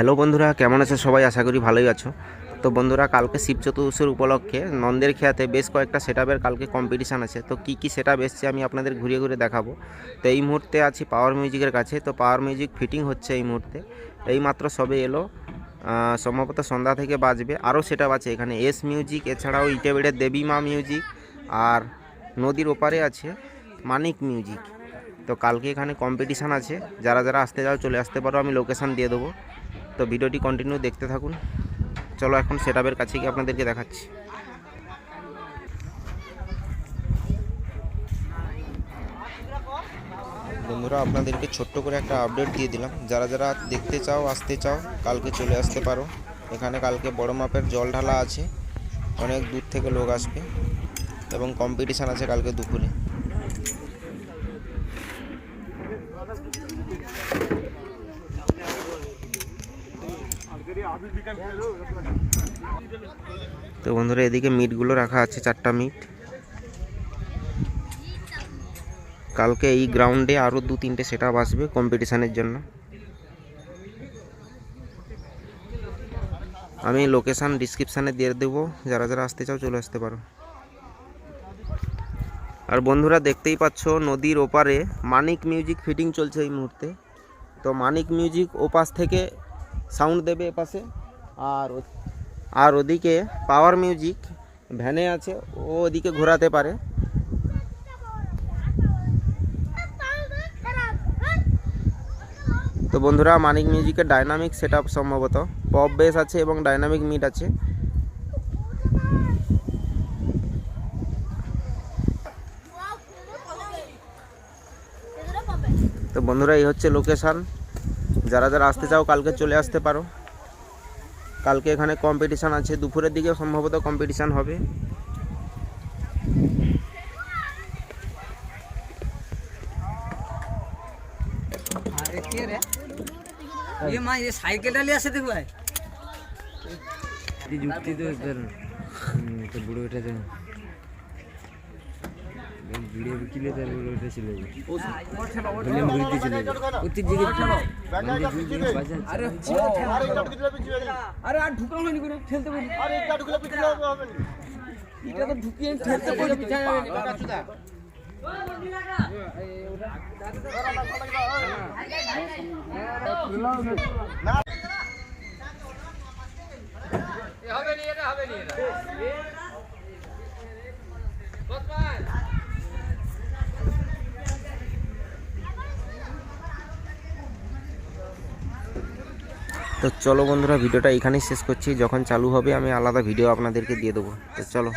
Hello বন্ধুরা, কেমন আছো সবাই? আশা করি ভালোই আছো। তো বন্ধুরা, কালকে শিব চতুর্দশীর উপলক্ষে নন্দের খেয়াতে বেশ কয়েকটা সেটআপের কালকে কম্পিটিশান আছে। তো কী কী সেটআপ এসছে আমি আপনাদের ঘুরিয়ে ঘুরে দেখাবো। তো এই মুহূর্তে আছি পাওয়ার মিউজিকের কাছে। তো পাওয়ার মিউজিক ফিটিং হচ্ছে এই মুহূর্তে। এই মাত্র সবে এলো। সম্ভবত সন্ধ্যা থেকে বাজবে। আরও সেটআপ আছে এখানে এস মিউজিক এছাড়াও ইটেবেড়ের দেবী মা মিউজিক আর নদীর ওপারে আছে মানিক মিউজিক তো কালকে এখানে কম্পিটিশান আছে। যারা যারা আসতে যাও চলে আসতে পারো। আমি লোকেশান দিয়ে দেবো। তো ভিডিওটি কন্টিনিউ দেখতে থাকুন। চলো এখন সেটআপের কাছে গিয়ে আপনাদেরকে দেখাচ্ছি। বন্ধুরা, আপনাদেরকে ছোট্ট করে একটা আপডেট দিয়ে দিলাম। যারা যারা দেখতে চাও, আসতে চাও, কালকে চলে আসতে পারো। এখানে কালকে বড় মাপের জল ঢালা আছে। অনেক দূর থেকে লোক আসবে। এবং কম্পিটিশান আছে কালকে দুপুরে। তো বন্ধুরা, এদিকে মিটগুলো রাখা আছে, চারটা মিট কালকে এই গ্রাউন্ডে আরও দু তিনটে সেট আপ আসবে কম্পিটিশানের জন্য। আমি লোকেশান ডিসক্রিপশানে দিয়ে দেবো, যারা যারা আসতে চাও চলে আসতে পারো। আর বন্ধুরা, দেখতেই পাচ্ছ নদীর ওপারে মানিক মিউজিক ফিটিং চলছে এই মুহূর্তে। তো মানিক মিউজিক ওপাশ থেকে সাউন্ড দেবে এপাশে। আর আর ওদিকে পাওয়ার মিউজিক ভ্যানে আছে, ও ওদিকে ঘোরাতে পারে। তো বন্ধুরা, মানিক মিউজিকের ডাইনামিক সেট সম্ভবত। পপ বেস আছে এবং ডাইনামিক মিট আছে। তো বন্ধুরা, এই হচ্ছে লোকেশান যারা যারা আসতে চাও কালকে চলে আসতে পারো। কালকে এখানে কম্পিটিশান আছে। দুপুরের দিকে সম্ভবত কম্পিটিশান হবে। সাইকেলটা নিয়ে আসে যুক্তি তো বুড়ো এটা ভিডিও কিলে তার বলে ওটা চলে যাবে বলে মুড়িতে চলে যাবে ঢুকিয়ে হবে না হবে না তো চলো বন্ধুরা, ভিডিওটা এখানেই শেষ করছি। যখন চালু হবে, আমি আলাদা ভিডিও আপনাদেরকে দিয়ে দেবো। তো চলো।